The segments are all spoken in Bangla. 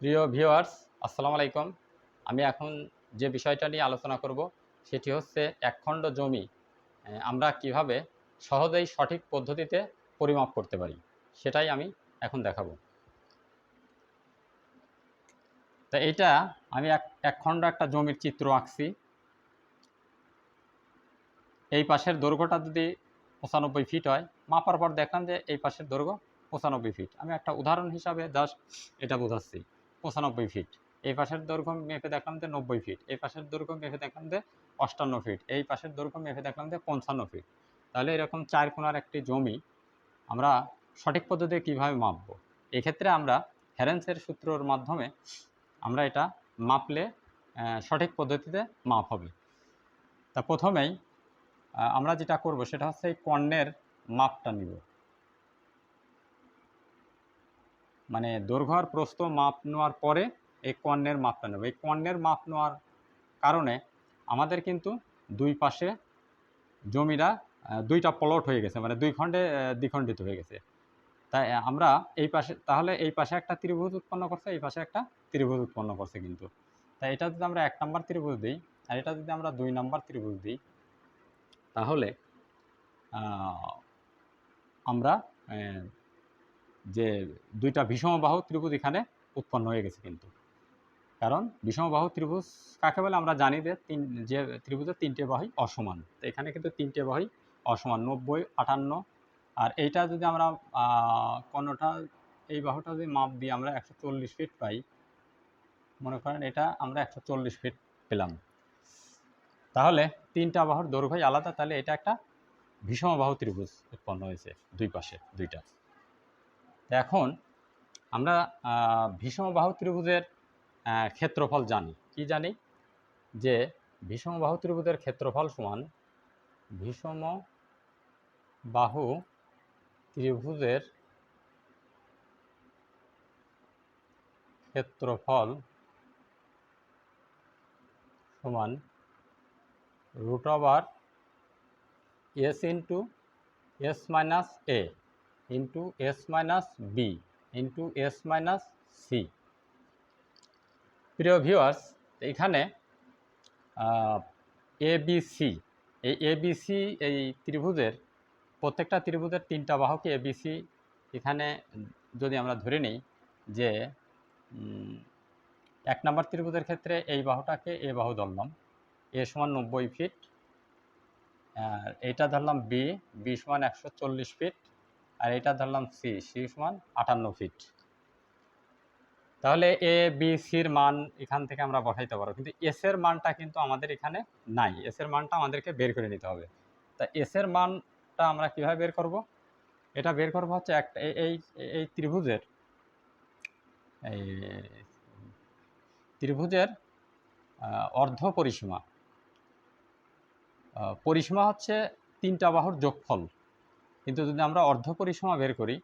প্রিয় ভিউয়ার্স, আসসালামু আলাইকুম। আমি এখন যে বিষয়টা নিয়ে আলোচনা করব, সেটি হচ্ছে একখণ্ড জমি আমরা কীভাবে সহজেই সঠিক পদ্ধতিতে পরিমাপ করতে পারি, সেটাই আমি এখন দেখাবো। তা এইটা আমি এক, একখণ্ড একটা জমির চিত্র আঁকছি। এই পাশের দৈর্ঘ্যটা যদি পঁচানব্বই ফিট হয়, মাপার পর দেখলাম যে এই পাশের দৈর্ঘ্য পঁচানব্বই ফিট। আমি একটা উদাহরণ হিসাবে জাস্ট এটা বোঝাচ্ছি। পঁচানব্বই ফিট এই পাশের দৈর্ঘ্য মেপে দেখলাম যে নব্বই ফিট এই পাশের দৈর্ঘ্য মেপে দেখলাম যে অষ্টান্ন ফিট এই পাশের দৈর্ঘ্য মেপে দেখলাম যে পঞ্চান্ন ফিট তাহলে এরকম চার কোনার একটি জমি আমরা সঠিক পদ্ধতিতে কীভাবে মাপবো? এক্ষেত্রে আমরা হ্যারেন্সের সূত্রর মাধ্যমে আমরা এটা মাপলে সঠিক পদ্ধতিতে মাপ হবে। তা প্রথমেই আমরা যেটা করব সেটা হচ্ছে এই কর্ণের মাপটা নিব। মানে দৈর্ঘ্য প্রস্থ মাপ নেওয়ার পরে এই কর্ণের মাপটা নেব। এই কর্ণের মাপ নেওয়ার কারণে আমাদের কিন্তু দুই পাশে জমিটা দুইটা প্লট হয়ে গেছে মানে দুই খণ্ডে দ্বিখণ্ডিত হয়ে গেছে। তাই আমরা এই পাশে, তাহলে এই পাশে একটা ত্রিভুজ উৎপন্ন করছে, এই পাশে একটা ত্রিভুজ উৎপন্ন করছে কিন্তু। তাই এটা যদি আমরা এক নম্বর ত্রিভুজ দিই, আর এটা যদি আমরা দুই নম্বর ত্রিভুজ দিই, তাহলে আমরা যে দুইটা বিষমবাহু ত্রিভুজ এখানে উৎপন্ন হয়ে গেছে কিন্তু। কারণ বিষমবাহু ত্রিভুজ কাকে বলে? আমরা জানি যে তিন, যে ত্রিভুজের তিনটে বাহুই অসমান। তো এখানে কিন্তু তিনটে বাহুই অসমান, নব্বই, আটান্ন। আর এইটা যদি আমরা কোনোটা এই বাহুটা যদি মাপ দিয়ে আমরা একশো চল্লিশ ফিট পাই, মনে করেন এটা আমরা একশো চল্লিশ ফিট পেলাম। তাহলে তিনটা বাহুর দৈর্ঘ্যই আলাদা, তাহলে এটা একটা বিষমবাহু ত্রিভুজ উৎপন্ন হয়েছে দুই পাশে, দুইটা। এখন আমরা বিষমবাহু ত্রিভুজের ক্ষেত্রফল জানি। কি জানি? যে বিষমবাহু ত্রিভুজের ক্ষেত্রফল সমান বিষম বাহু ত্রিভুজের ক্ষেত্রফল সমান root over S into S minus A. Into S minus B into S minus C প্রিয় ভিউয়ার্স এখানে এ বি সি এই এ বি সি এই ত্রিভুজের, প্রত্যেকটা ত্রিভুজের তিনটা বাহুকে এ বি সি এখানে যদি আমরা ধরে নিই যে এক নম্বর ত্রিভুজের ক্ষেত্রে এই বাহুটাকে এ বাহু ধরলাম এ সমান নব্বই ফিট আর এইটা ধরলাম বি বি সমান একশো চল্লিশ ফিট আর এটা ধরলাম সি সি সমান আটান্ন ফিট তাহলে এ বি সির মান এখান থেকে আমরা বসাইতে পারব কিন্তু এস এর মানটা কিন্তু আমাদের এখানে নাই। এস এর মানটা আমাদেরকে বের করে নিতে হবে। তা এস এর মানটা আমরা কীভাবে বের করব? এটা বের করব হচ্ছে একটা এই- এই ত্রিভুজের এই ত্রিভুজের অর্ধ পরিসীমা। পরিসীমা হচ্ছে তিনটা বাহুর যোগফল। কিন্তু যদি আমরা অর্ধ পরিসীমা বের করি,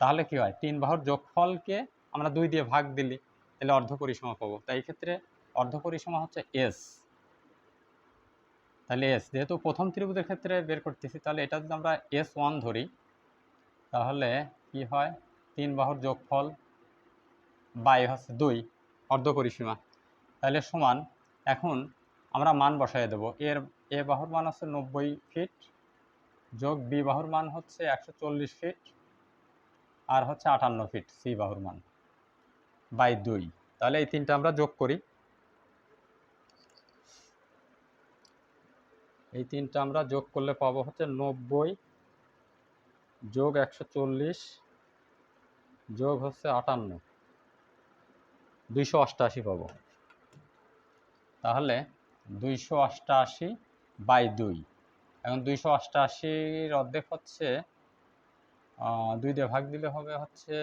তাহলে কি হয়? তিন বাহুর যোগফলকে আমরা দুই দিয়ে ভাগ দিলি, তাহলে অর্ধ পরিসীমা পাবো। তাই ক্ষেত্রে অর্ধ পরিসীমা হচ্ছে এস তাহলে এস যেহেতু প্রথম ত্রিভুজের ক্ষেত্রে বের করতেছি, তাহলে এটা যদি আমরা এস ওয়ান ধরি, তাহলে কি হয়? তিন বাহুর যোগফল বাই হচ্ছে দুই, অর্ধ পরিসীমা। তাহলে সমান, এখন আমরা মান বসাই দেবো। এর, এ বাহুর মান হচ্ছে নব্বই ফিট যোগ বি বাহুর মান হচ্ছে একশো চল্লিশ ফিট আর হচ্ছে আটান্ন ফিট সি বাহুর মান বাই দুই। তাহলে এই তিনটা আমরা যোগ করি। এই তিনটা আমরা যোগ করলে পাবো হচ্ছে নব্বই যোগ একশো চল্লিশ যোগ হচ্ছে আটান্ন। দুইশো অষ্টাশি পাবো। তাহলে দুইশো অষ্টাশি বাই দুই। এখন দুইশো অষ্টাশির অর্ধেক হচ্ছে দুই দিয়ে ভাগ দিলে হবে হচ্ছে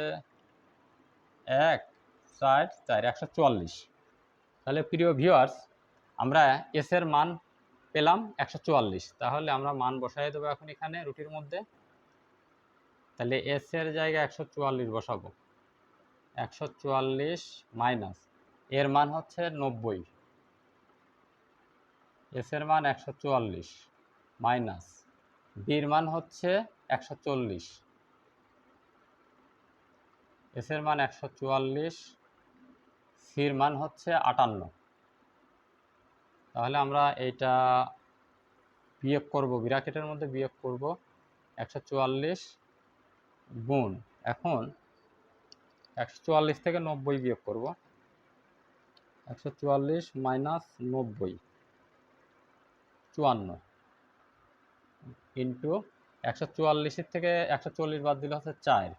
এক, চার চার, একশো চুয়াল্লিশ। তাহলে প্রিয় ভিউয়ার্স আমরা এস এর মান পেলাম একশো চুয়াল্লিশ। তাহলে আমরা মান বসাই দেবো এখন এখানে রুটির মধ্যে। তাহলে এস এর জায়গায় একশো চুয়াল্লিশ বসাবো। একশো চুয়াল্লিশ মাইনাস, এর মান হচ্ছে নব্বই। এস এর মান একশো চুয়াল্লিশ। মাইনাস বির মান হচ্ছে একশো চল্লিশ। এস এর মান একশো চুয়াল্লিশ, সির মান হচ্ছে আটান্ন। তাহলে আমরা এইটা বিয়োগ করব, ব্র্যাকেটের মধ্যে বিয়োগ করব একশো চুয়াল্লিশ গুণ। এখন একশো চুয়াল্লিশ থেকে নব্বই বিয়োগ করব। একশো চুয়াল্লিশ মাইনাস নব্বই, চুয়ান্ন। ইন্টু একশো চুয়াল্লিশের থেকে একশো চল্লিশ বাদ দিলে হচ্ছে চার।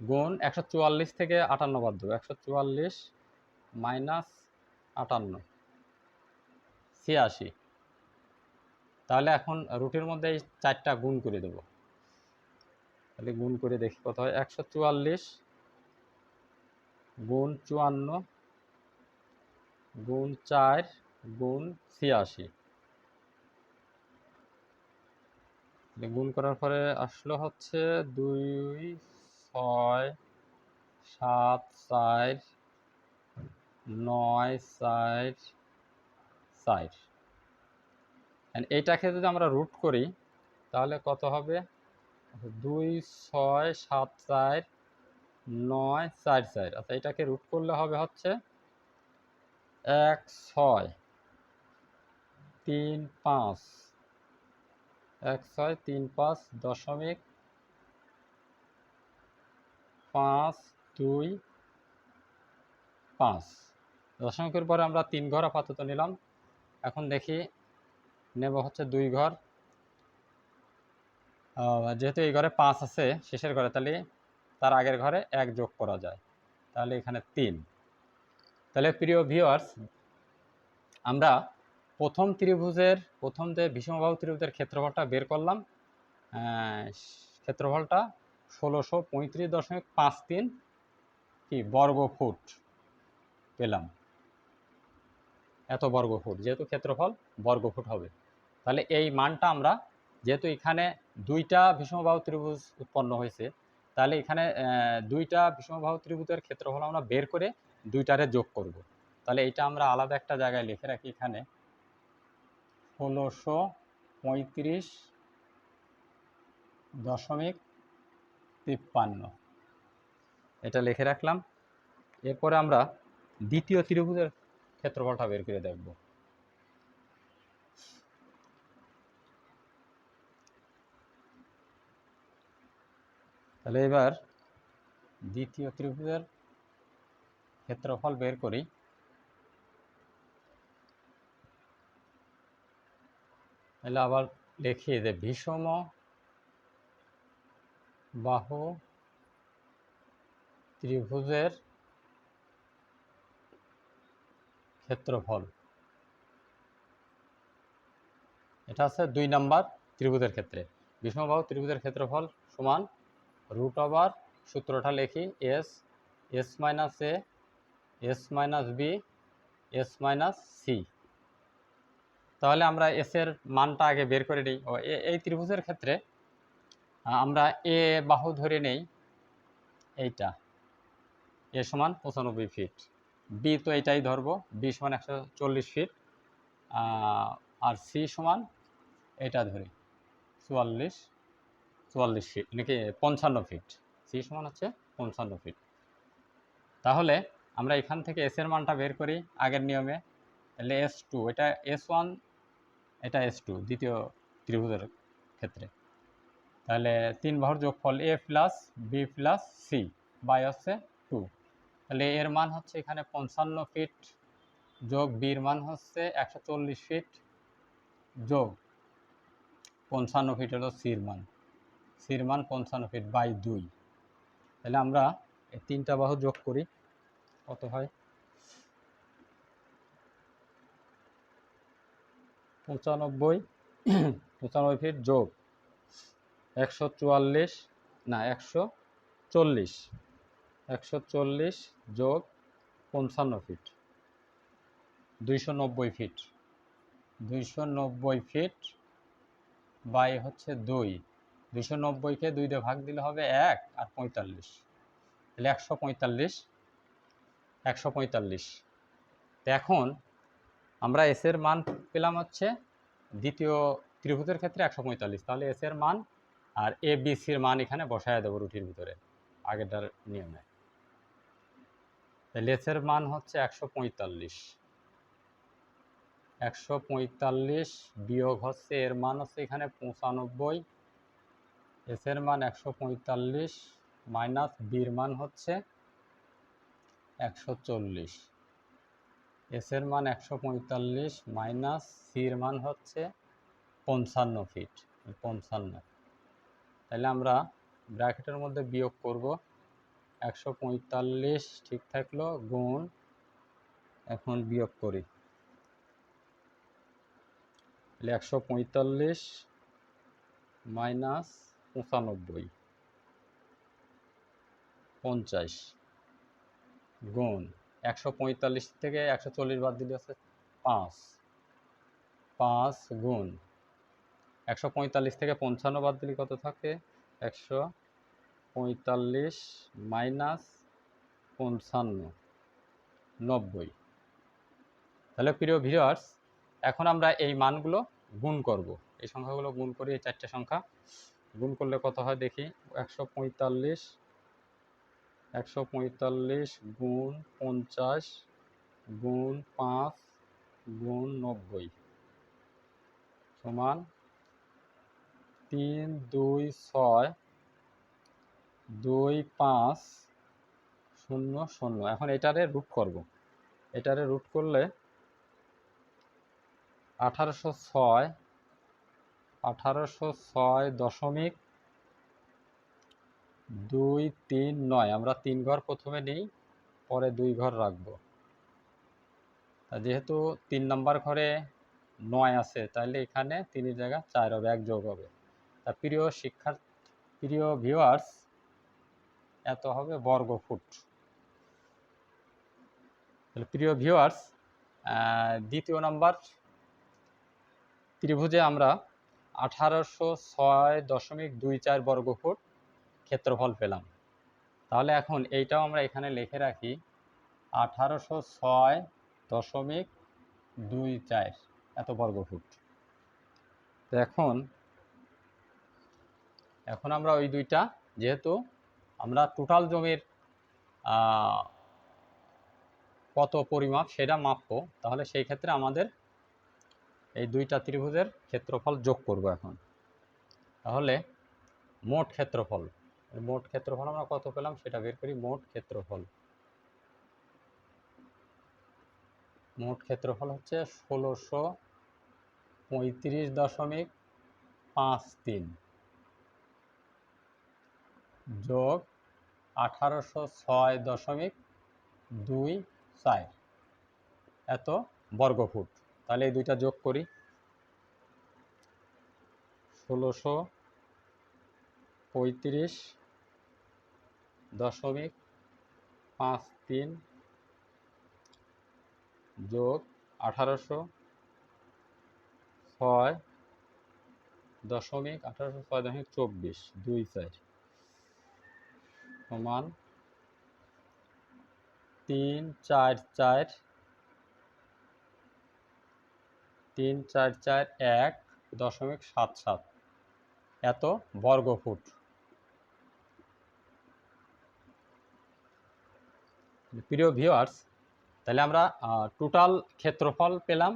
গুণ একশো চুয়াল্লিশ থেকে আটান্ন বাদ দেবো। একশো চুয়াল্লিশ মাইনাস আটান্ন। ছিয়াশি। তাহলে এখন রুটির মধ্যে এই চারটা গুণ করে দেব। তাহলে গুণ করে দেখি কত হয়। একশো চুয়াল্লিশ গুণ চুয়ান্ন গুণ চার গুণ ছিয়াশি। তাহলে গুণ করার পরে আসলো হচ্ছে দুই, ছয়, সাত, চার, নয়, চার চার। এইটাকে যদি আমরা রুট করি, তাহলে কত হবে? দুই, ছয়, সাত, চার, নয়, চার চার। আচ্ছা এটাকে রুট করলে হবে হচ্ছে এক, ছয়, তিন, পাঁচ। এক ছয় তিন পাঁচ দশমিক পাঁচ দুই পাঁচ। দশমিকের পরে আমরা তিন ঘর আপাতত নিলাম। এখন দেখি নেব হচ্ছে দুই ঘর। যেহেতু এই ঘরে পাঁচ আছে শেষের ঘরে, তাহলে তার আগের ঘরে এক যোগ করা যায়। তাহলে এখানে তিন। তাহলে প্রিয় ভিউয়ার্স আমরা প্রথম ত্রিভুজের, প্রথম যে বিষমবাহু ত্রিভুজের ক্ষেত্রফলটা বের করলাম ক্ষেত্রফলটা ষোলোশো পঁয়ত্রিশ দশমিক পাঁচ তিন কি বর্গ ফুট পেলাম। এত বর্গ ফুট, যেহেতু ক্ষেত্রফল বর্গ ফুট হবে। তাহলে এই মানটা আমরা, যেহেতু এখানে দুইটা বিষমবাহু ত্রিভুজ উৎপন্ন হয়েছে, তাহলে এখানে দুইটা বিষমবাহু ত্রিভুজের ক্ষেত্রফল আমরা বের করে দুইটারে যোগ করব। তাহলে এটা আমরা আলাদা একটা জায়গায় লিখে রাখি এখানে। ষোলোশো পঁয়ত্রিশ দশমিক তিপ্পান্ন। এটা লিখে রাখলাম। এরপরে আমরা দ্বিতীয় ত্রিভুজের ক্ষেত্রফলটা বের করে দেখব। তাহলে এবার দ্বিতীয় ত্রিভুজের ক্ষেত্রফল বের করি। তাহলে আবার লিখি যে বিষম বাহু ত্রিভুজের ক্ষেত্রফল। এটা আছে দুই নাম্বার ত্রিভুজের ক্ষেত্রে। বিষমবাহু ত্রিভুজের ক্ষেত্রফল সমান রুট ওভার সূত্রটা লিখি S S minus A S minus B S minus C তাহলে আমরা এস এর মানটা আগে বের করে নিই। ও এই ত্রিভুজের ক্ষেত্রে আমরা এ বাহু ধরে নেই, এইটা এ সমান পঁচানব্বই ফিট বি তো এইটাই ধরবো বি সমান একশো চল্লিশ ফিট আর সি সমান এটা ধরি, চুয়াল্লিশ চুয়াল্লিশ ফিট নাকি পঞ্চান্ন ফিট সি সমান হচ্ছে পঞ্চান্ন ফিট তাহলে আমরা এখান থেকে এস এর মানটা বের করি আগের নিয়মে। তাহলে এস টু এটা এস ওয়ান এটা এস টু দ্বিতীয় ত্রিভুজের ক্ষেত্রে। তাহলে তিন বাহুর যোগফল A plus B plus C by হচ্ছে টু তাহলে এর মান হচ্ছে এখানে পঞ্চান্ন ফিট যোগ বির মান হচ্ছে একশো চল্লিশ ফিট যোগ পঞ্চান্ন ফিট হলো সির মান। সির মান পঞ্চান্ন ফিট বাই দুই। তাহলে আমরা এই তিনটা বাহু যোগ করি। কত হয়? পঁচানব্বই পঁচানব্বই ফিট যোগ একশো চুয়াল্লিশ, না, একশো চল্লিশ একশো চল্লিশ যোগ পঞ্চান্ন ফিট দুইশো নব্বই ফিট দুইশো নব্বই ফিট বাই হচ্ছে দুই, দুইশো নব্বইকে দুই দিয়ে ভাগ দিলে হবে এক আর পঁয়তাল্লিশ, তাহলে একশো পঁয়তাল্লিশ একশো পঁয়তাল্লিশ এখন আমরা এসের মান পেলাম হচ্ছে দ্বিতীয় ত্রিভুজের ক্ষেত্রে একশো পঁয়তাল্লিশ। তাহলে এসের মান আর এ বি সির মান এখানে বসায় দেবো রুটির ভিতরে, আগেরটার নিয়মে। তাহলে এসের মান হচ্ছে একশো পঁয়তাল্লিশ। একশো পঁয়তাল্লিশ বিয়োগ হচ্ছে এর মান হচ্ছে এখানে পঁচানব্বই। এসের মান একশো পঁয়তাল্লিশ মাইনাস বির মান হচ্ছে একশো চল্লিশ। এসের মান একশো পঁয়তাল্লিশ মাইনাস সির মান হচ্ছে পঞ্চান্ন ফিট পঞ্চান্ন। তাহলে আমরা ব্র্যাকেটের মধ্যে বিয়োগ করব। একশো পঁয়তাল্লিশ ঠিক থাকল গুণ এখন বিয়োগ করি। তাহলে একশো পঁয়তাল্লিশ মাইনাস পঁচানব্বই, পঞ্চাশ গুণ একশো পঁয়তাল্লিশ থেকে একশো চল্লিশ বাদ দিলে হচ্ছে পাঁচ। পাঁচ গুণ। একশো পঁয়তাল্লিশ থেকে পঞ্চান্ন বাদ দিলে কত থাকে? একশো পঁয়তাল্লিশ মাইনাস পঞ্চান্ন, নব্বই। তাহলে প্রিয় ভিউয়ার্স, এখন আমরা এই মানগুলো গুণ করব। এই সংখ্যাগুলো গুণ করি, এই চারটে সংখ্যা। গুণ করলে কত হয় দেখি? একশো পঁয়তাল্লিশ একশো পঁয়তাল্লিশ গুণ পঞ্চাশ গুণ পাঁচ গুণ নব্বই সমান তিন দুই ছয় দুই পাঁচ শূন্য শূন্য। এখন এটারে রুট করব। এটারে রুট করলে আঠারোশো ছয় আঠারোশো ছয় দশমিক দুই, তিন, নয়। আমরা তিন ঘর প্রথমে নিই, পরে দুই ঘর রাখব। যেহেতু তিন নম্বর ঘরে নয় আছে তাহলে এখানে তিনের জায়গা চার হবে, এক যোগ হবে। তা প্রিয় শিক্ষার, প্রিয় ভিউয়ার্স এত হবে বর্গ ফুট তাহলে প্রিয় ভিউয়ার্স দ্বিতীয় নাম্বার ত্রিভুজে আমরা আঠারোশো ছয় দশমিক দুই চার বর্গ ফুট ক্ষেত্রফল পেলাম। তাহলে এখন এইটাও আমরা এখানে লিখে রাখি, আঠারোশো ছয় দশমিক দুই চার, এত বর্গ ফুট। তো এখন এখন আমরা ওই দুইটা, যেহেতু আমরা টোটাল জমির কত পরিমাপ সেটা মাপবো, তাহলে সেই ক্ষেত্রে আমাদের এই দুইটা ত্রিভুজের ক্ষেত্রফল যোগ করব এখন। তাহলে মোট ক্ষেত্রফল মোট ক্ষেত্রফল আমরা কত পেলাম? সেটা বের করি, মোট ক্ষেত্রফল। মোট ক্ষেত্রফল হচ্ছে ষোলোশো পঁয়ত্রিশ দশমিক পাঁচ তিন যোগ আঠারোশো ছয় দশমিক দুই চার। এত বর্গফুট। তাহলে এই দুইটা যোগ করি। ষোলোশো পঁয়ত্রিশ দশমিক পাঁচ তিন যোগ আঠারোশো ছয় দশমিক আঠারোশো ছয় দশমিক চব্বিশ, দুই চার সমান তিন চার চার, তিন চার চার এক দশমিক সাত সাত। এত বর্গ প্রিয় ভিউয়ার্স তাহলে আমরা টোটাল ক্ষেত্রফল পেলাম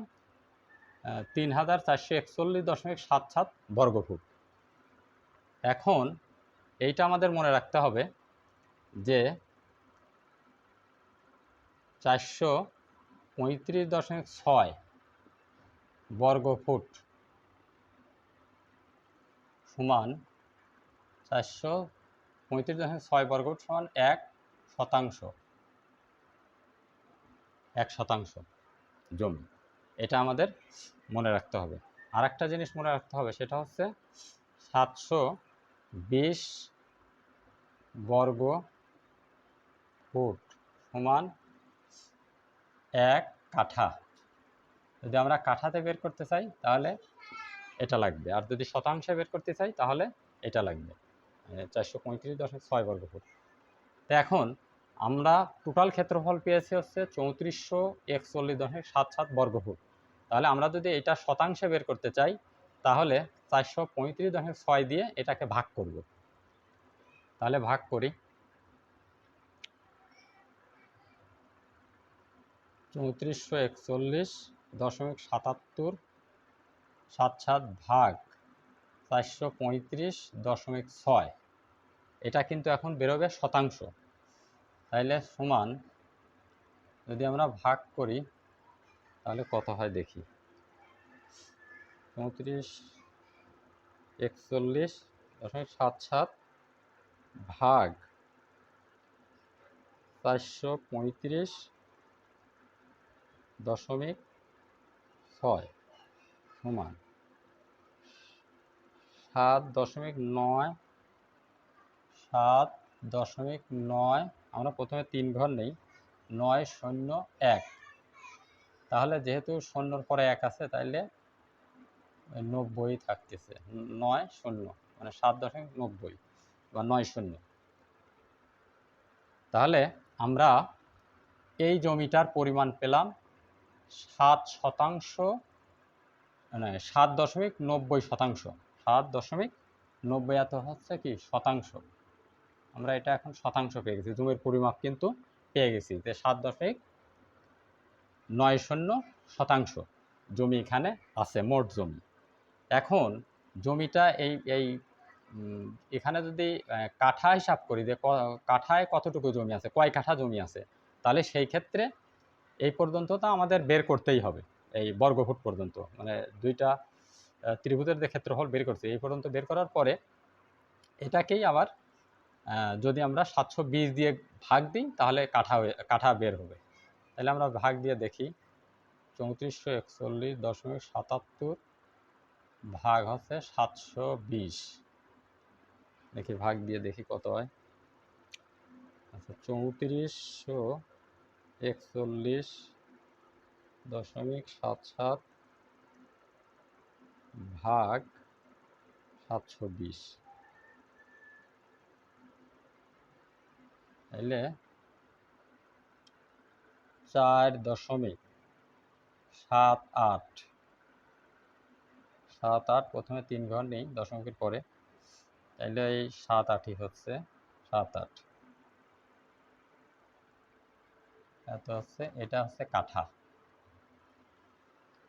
তিন হাজার চারশো একচল্লিশ দশমিক সাত সাত বর্গফুট। এখন এইটা আমাদের মনে রাখতে হবে যে চারশো পঁয়ত্রিশ দশমিক ছয় বর্গফুট সমান চারশো পঁয়ত্রিশ দশমিক ছয় বর্গফুট সমান এক শতাংশ। এক শতাংশ। জমি। এটা আমাদের মনে রাখতে হবে। আর একটা জিনিস মনে রাখতে হবে সেটা হচ্ছে সাতশো বিশ বর্গ ফুট সমান এক কাঠা। যদি আমরা কাঠাতে বের করতে চাই তাহলে এটা লাগবে। আর যদি শতাংশে বের করতে চাই তাহলে এটা লাগবে। চারশো পঁয়ত্রিশ দশমিক ছয় বর্গ ফুট। তো এখন আমরা টোটাল ক্ষেত্রফল পেয়েছি হচ্ছে চৌত্রিশশো একচল্লিশ দশমিক সাত সাত বর্গফুট। তাহলে আমরা যদি এটা শতাংশে বের করতে চাই, তাহলে চারশো পঁয়ত্রিশ দশমিক ছয় দিয়ে এটাকে ভাগ করব। তাহলে ভাগ করি। চৌত্রিশশো একচল্লিশ দশমিক সাতাত্তর সাত সাত ভাগ চারশো পঁয়ত্রিশ দশমিক ছয়, এটা কিন্তু এখন বেরোবে শতাংশ। তাইলে সমান যদি আমরা ভাগ করি, তাহলে কত হয় দেখি? চৌত্রিশ, একচল্লিশ, দশমিক সাত সাত ভাগ চারশো পঁয়ত্রিশ দশমিক ছয় সমান সাত দশমিক নয়, সাত দশমিক নয় আমরা প্রথমে তিন ঘর নেই। নয়, শূন্য, এক। তাহলে যেহেতু শূন্যর পরে এক আছে, তাইলে নব্বই থাকতেছে। নয়, শূন্য মানে সাত দশমিক নব্বই বা নয়, শূন্য। তাহলে আমরা এই জমিটার পরিমাণ পেলাম সাত শতাংশ মানে সাত দশমিক নব্বই শতাংশ। সাত দশমিক নব্বই এত হচ্ছে কি? শতাংশ। আমরা এটা এখন শতাংশ পেয়ে গেছি। জমির পরিমাপ কিন্তু পেয়ে গেছি যে সাত দশমিক নয় শূন্য শতাংশ জমি এখানে আছে, মোট জমি। এখন জমিটা এই এই এখানে যদি কাঠা হিসাব করি যে কাঠায় কতটুকু জমি আছে, কয় কাঠা জমি আছে, তাহলে সেই ক্ষেত্রে এই পর্যন্ত তো আমাদের বের করতেই হবে, এই বর্গফুট পর্যন্ত। মানে দুইটা ত্রিভুজের যে ক্ষেত্রফল বের করছি, এই পর্যন্ত বের করার পরে এটাকেই আবার যদি আমরা সাতশো বিশ দিয়ে ভাগ দিই, তাহলে কাঠা কাঠা বের হবে। তাহলে আমরা ভাগ দিয়ে দেখি, চৌত্রিশশো একচল্লিশ দশমিক সাতাত্তর ভাগ হচ্ছে সাতশো বিশ। দেখি, ভাগ দিয়ে দেখি কত হয়। আচ্ছা চৌত্রিশশো একচল্লিশ দশমিক সাত সাত ভাগ সাতশো বিশ। তাইলে চার দশমিক সাত আট। সাত আট, প্রথমে তিন ঘর নেই, দশমিকের পরে। তাইলে এই সাত আটই হচ্ছে, সাত আট। এত হচ্ছে, এটা হচ্ছে কাঠা।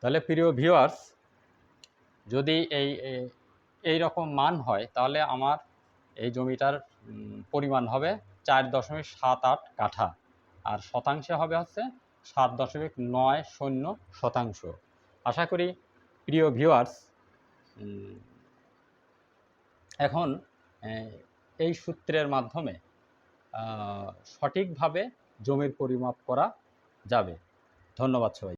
তাহলে প্রিয় ভিউয়ার্স যদি এই, এই- এই রকম মান হয়, তাহলে আমার এই জমিটার পরিমাণ হবে চার দশমিক সাত আট কাঠা। আর শতাংশে হবে হচ্ছে সাত দশমিক নয় শূন্য শতাংশ। আশা করি প্রিয় ভিউয়ার্স এখন এই সূত্রের মাধ্যমে সঠিকভাবে জমির পরিমাপ করা যাবে। ধন্যবাদ সবাই